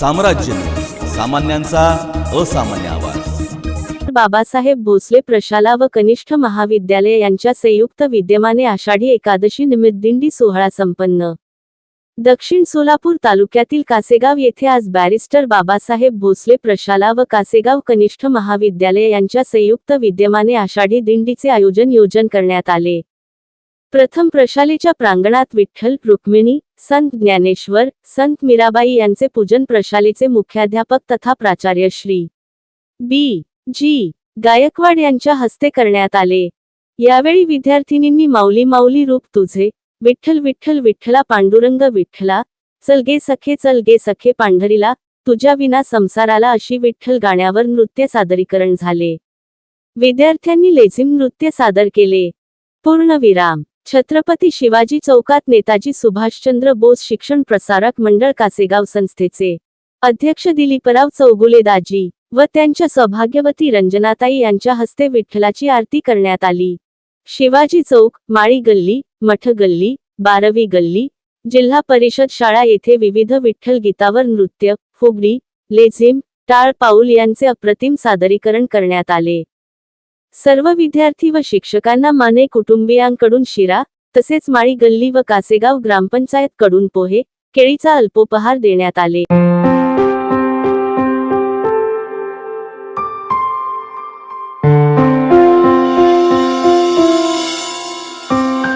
साम्राज्य. सामान्यांचा असामान्य आवाज. बाबासाहेब भोसले प्रशाला व कनिष्ठ महाविद्यालय यांच्या संयुक्त विद्यमाने आषाढी एकादशी निमित्त दिंडी सोहळा संपन्न. दक्षिण सोलापूर तालुक्यातील कासेगाव येथे आज बॅरिस्टर बाबासाहेब भोसले प्रशाला व कासेगाव कनिष्ठ महाविद्यालय यांच्या संयुक्त विद्यमाने आषाढी दिंडीचे आयोजन योजन करण्यात आले. प्रथम प्रशालेच्या प्रांगणात विठ्ठल रुक्मिणी संत ज्ञानेश्वर संत मीराबाई यांचे पूजन प्रशालेचे मुख्याध्यापक तथा प्राचार्य श्री. बी. जी. गायकवाड यांच्या हस्ते करण्यात आले. यावेळी विद्यार्थिनींनी माऊली माऊली रूप तुझे विठ्ठल विठ्ठल विठ्ठला पांडुरंग विठ्ठला चल गे सखे चल गे सखे पांढरीला तुझ्या विना संसाराला अशी विठ्ठल गाण्यावर नृत्य सादरीकरण झाले. विद्यार्थ्यांनी लेझिम नृत्य सादर केले. पूर्णविराम छत्रपती शिवाजी चौकात नेताजी सुभाषचंद्र बोस शिक्षण प्रसारक मंडळ कासेगाव संस्थेचे अध्यक्ष दिलीपराव चौगुले दाजी व त्यांच्या सौभाग्यवती रंजनाताई यांच्या हस्ते विठ्ठलाची आरती करण्यात आली. शिवाजी चौक माळी गल्ली मठ गल्ली बारवी गल्ली जिल्हा परिषद शाळा येथे विविध विठ्ठल गीतावर नृत्य फुगडी लेझिम टाळ पाऊल यांचे अप्रतिम सादरीकरण करण्यात आले. सर्व विद्यार्थी व शिक्षकांना माने कुटुंबियांकडून शिरा तसेच माळी गल्ली व कासेगाव ग्रामपंचायत कडून पोहे केळीचा अल्पोपहार देण्यात आले.